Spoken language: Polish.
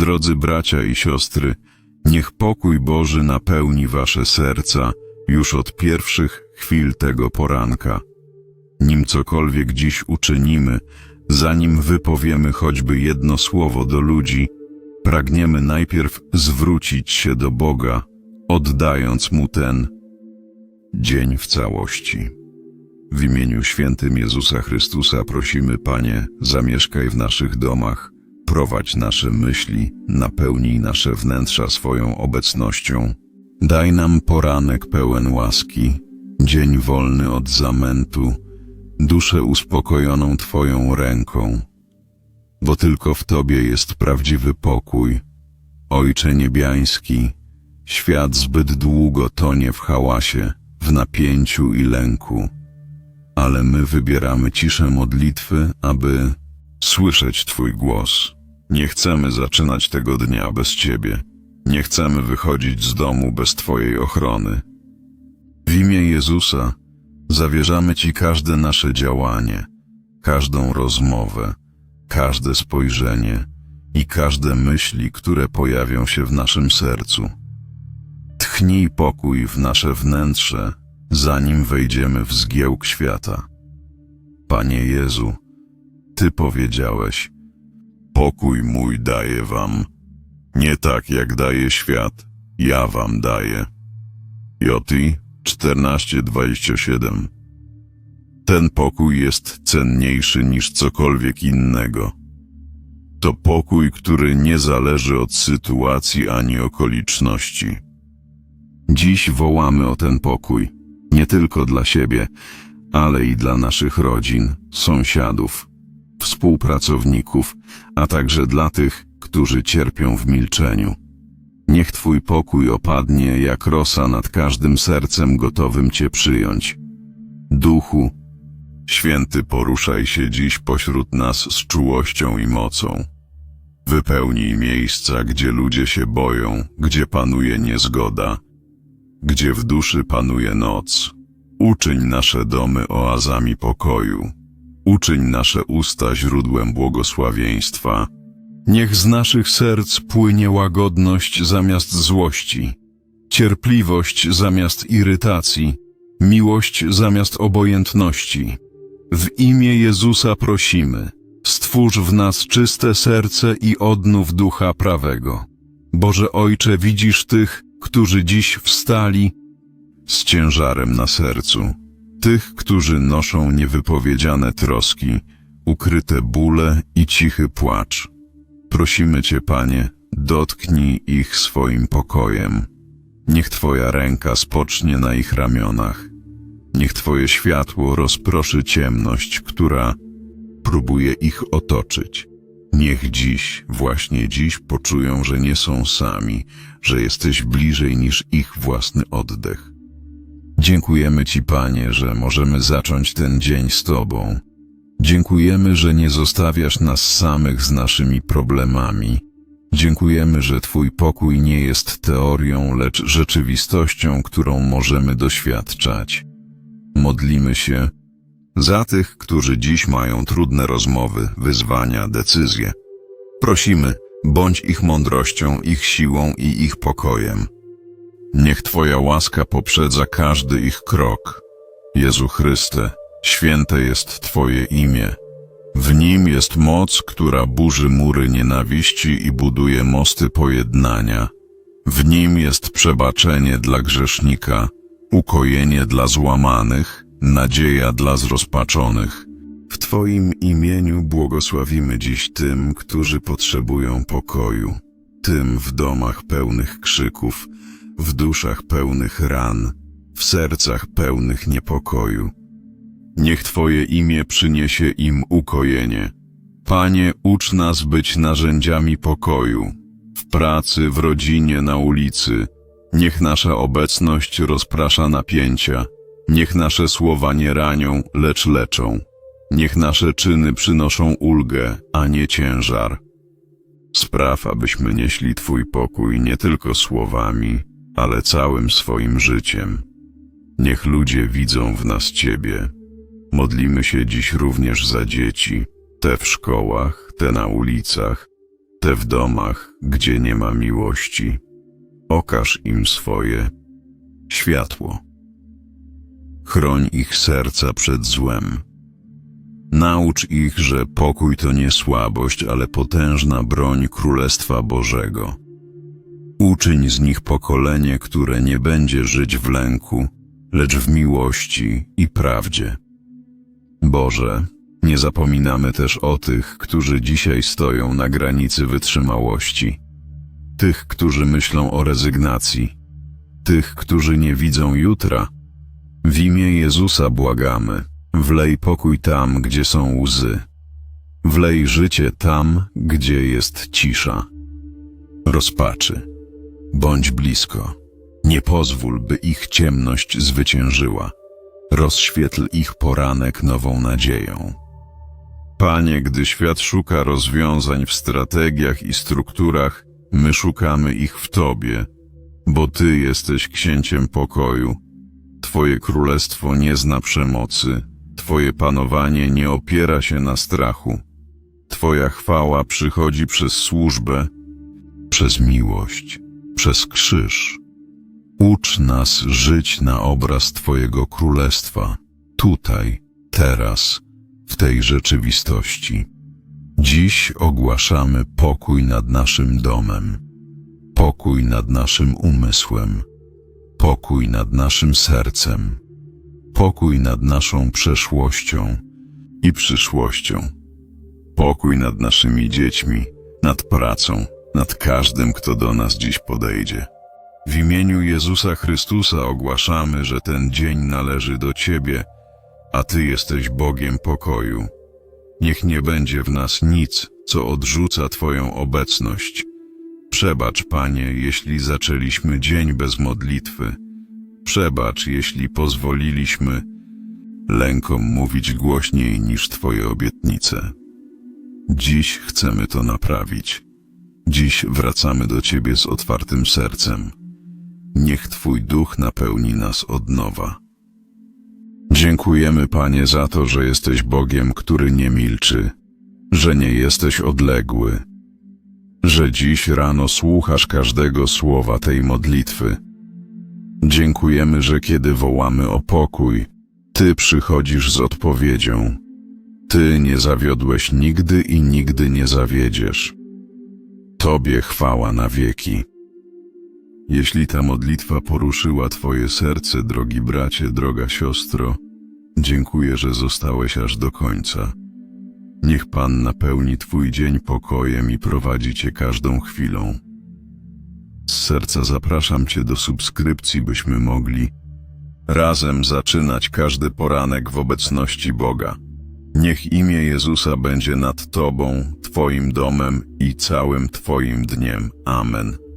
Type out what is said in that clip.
Drodzy bracia i siostry, niech pokój Boży napełni wasze serca już od pierwszych chwil tego poranka. Nim cokolwiek dziś uczynimy, zanim wypowiemy choćby jedno słowo do ludzi, pragniemy najpierw zwrócić się do Boga, oddając Mu ten dzień w całości. W imieniu świętym Jezusa Chrystusa prosimy, Panie, zamieszkaj w naszych domach, prowadź nasze myśli, napełnij nasze wnętrza swoją obecnością. Daj nam poranek pełen łaski, dzień wolny od zamętu, duszę uspokojoną Twoją ręką, bo tylko w Tobie jest prawdziwy pokój. Ojcze niebiański, świat zbyt długo tonie w hałasie, w napięciu i lęku, ale my wybieramy ciszę modlitwy, aby słyszeć Twój głos. Nie chcemy zaczynać tego dnia bez Ciebie. Nie chcemy wychodzić z domu bez Twojej ochrony. W imię Jezusa zawierzamy Ci każde nasze działanie, każdą rozmowę, każde spojrzenie i każde myśli, które pojawią się w naszym sercu. Tchnij pokój w nasze wnętrze, zanim wejdziemy w zgiełk świata. Panie Jezu, Ty powiedziałeś, pokój mój daję wam, nie tak jak daje świat, ja wam daję. Joti 14:27 Ten pokój jest cenniejszy niż cokolwiek innego. To pokój, który nie zależy od sytuacji ani okoliczności. Dziś wołamy o ten pokój, nie tylko dla siebie, ale i dla naszych rodzin, sąsiadów, współpracowników, a także dla tych, którzy cierpią w milczeniu. Niech Twój pokój opadnie jak rosa nad każdym sercem gotowym Cię przyjąć. Duchu, święty poruszaj się dziś pośród nas z czułością i mocą. Wypełnij miejsca, gdzie ludzie się boją, gdzie panuje niezgoda, gdzie w duszy panuje noc. Uczyń nasze domy oazami pokoju. Uczyń nasze usta źródłem błogosławieństwa. Niech z naszych serc płynie łagodność zamiast złości, cierpliwość zamiast irytacji, miłość zamiast obojętności. W imię Jezusa prosimy, stwórz w nas czyste serce i odnów ducha prawego. Boże Ojcze, widzisz tych, którzy dziś wstali z ciężarem na sercu, tych, którzy noszą niewypowiedziane troski, ukryte bóle i cichy płacz. Prosimy Cię, Panie, dotknij ich swoim pokojem. Niech Twoja ręka spocznie na ich ramionach. Niech Twoje światło rozproszy ciemność, która próbuje ich otoczyć. Niech dziś, właśnie dziś poczują, że nie są sami, że jesteś bliżej niż ich własny oddech. Dziękujemy Ci, Panie, że możemy zacząć ten dzień z Tobą. Dziękujemy, że nie zostawiasz nas samych z naszymi problemami. Dziękujemy, że Twój pokój nie jest teorią, lecz rzeczywistością, którą możemy doświadczać. Modlimy się za tych, którzy dziś mają trudne rozmowy, wyzwania, decyzje. Prosimy, bądź ich mądrością, ich siłą i ich pokojem. Niech Twoja łaska poprzedza każdy ich krok. Jezu Chryste, święte jest Twoje imię. W nim jest moc, która burzy mury nienawiści i buduje mosty pojednania. W nim jest przebaczenie dla grzesznika, ukojenie dla złamanych, nadzieja dla zrozpaczonych. W Twoim imieniu błogosławimy dziś tym, którzy potrzebują pokoju, tym w domach pełnych krzyków, w duszach pełnych ran, w sercach pełnych niepokoju. Niech Twoje imię przyniesie im ukojenie. Panie, ucz nas być narzędziami pokoju, w pracy, w rodzinie, na ulicy. Niech nasza obecność rozprasza napięcia, niech nasze słowa nie ranią, lecz leczą. Niech nasze czyny przynoszą ulgę, a nie ciężar. Spraw, abyśmy nieśli Twój pokój nie tylko słowami, ale całym swoim życiem. Niech ludzie widzą w nas Ciebie. Modlimy się dziś również za dzieci, te w szkołach, te na ulicach, te w domach, gdzie nie ma miłości. Okaż im swoje światło. Chroń ich serca przed złem. Naucz ich, że pokój to nie słabość, ale potężna broń Królestwa Bożego. Uczyń z nich pokolenie, które nie będzie żyć w lęku, lecz w miłości i prawdzie. Boże, nie zapominamy też o tych, którzy dzisiaj stoją na granicy wytrzymałości, tych, którzy myślą o rezygnacji, tych, którzy nie widzą jutra. W imię Jezusa błagamy, wlej pokój tam, gdzie są łzy. Wlej życie tam, gdzie jest cisza. Rozpaczy. Bądź blisko. Nie pozwól, by ich ciemność zwyciężyła. Rozświetl ich poranek nową nadzieją. Panie, gdy świat szuka rozwiązań w strategiach i strukturach, my szukamy ich w Tobie, bo Ty jesteś księciem pokoju. Twoje królestwo nie zna przemocy, Twoje panowanie nie opiera się na strachu. Twoja chwała przychodzi przez służbę, przez miłość, przez krzyż. Ucz nas żyć na obraz Twojego królestwa, tutaj, teraz, w tej rzeczywistości. Dziś ogłaszamy pokój nad naszym domem, pokój nad naszym umysłem, pokój nad naszym sercem, pokój nad naszą przeszłością i przyszłością, pokój nad naszymi dziećmi, nad pracą, nad każdym, kto do nas dziś podejdzie. W imieniu Jezusa Chrystusa ogłaszamy, że ten dzień należy do Ciebie, a Ty jesteś Bogiem pokoju. Niech nie będzie w nas nic, co odrzuca Twoją obecność. Przebacz, Panie, jeśli zaczęliśmy dzień bez modlitwy. Przebacz, jeśli pozwoliliśmy lękom mówić głośniej niż Twoje obietnice. Dziś chcemy to naprawić. Dziś wracamy do Ciebie z otwartym sercem. Niech Twój duch napełni nas od nowa. Dziękujemy, Panie, za to, że jesteś Bogiem, który nie milczy, że nie jesteś odległy, że dziś rano słuchasz każdego słowa tej modlitwy. Dziękujemy, że kiedy wołamy o pokój, Ty przychodzisz z odpowiedzią. Ty nie zawiodłeś nigdy i nigdy nie zawiedziesz. Tobie chwała na wieki. Jeśli ta modlitwa poruszyła Twoje serce, drogi bracie, droga siostro, dziękuję, że zostałeś aż do końca. Niech Pan napełni Twój dzień pokojem i prowadzi Cię każdą chwilą. Z serca zapraszam Cię do subskrypcji, byśmy mogli razem zaczynać każdy poranek w obecności Boga. Niech imię Jezusa będzie nad Tobą, Twoim domem i całym Twoim dniem. Amen.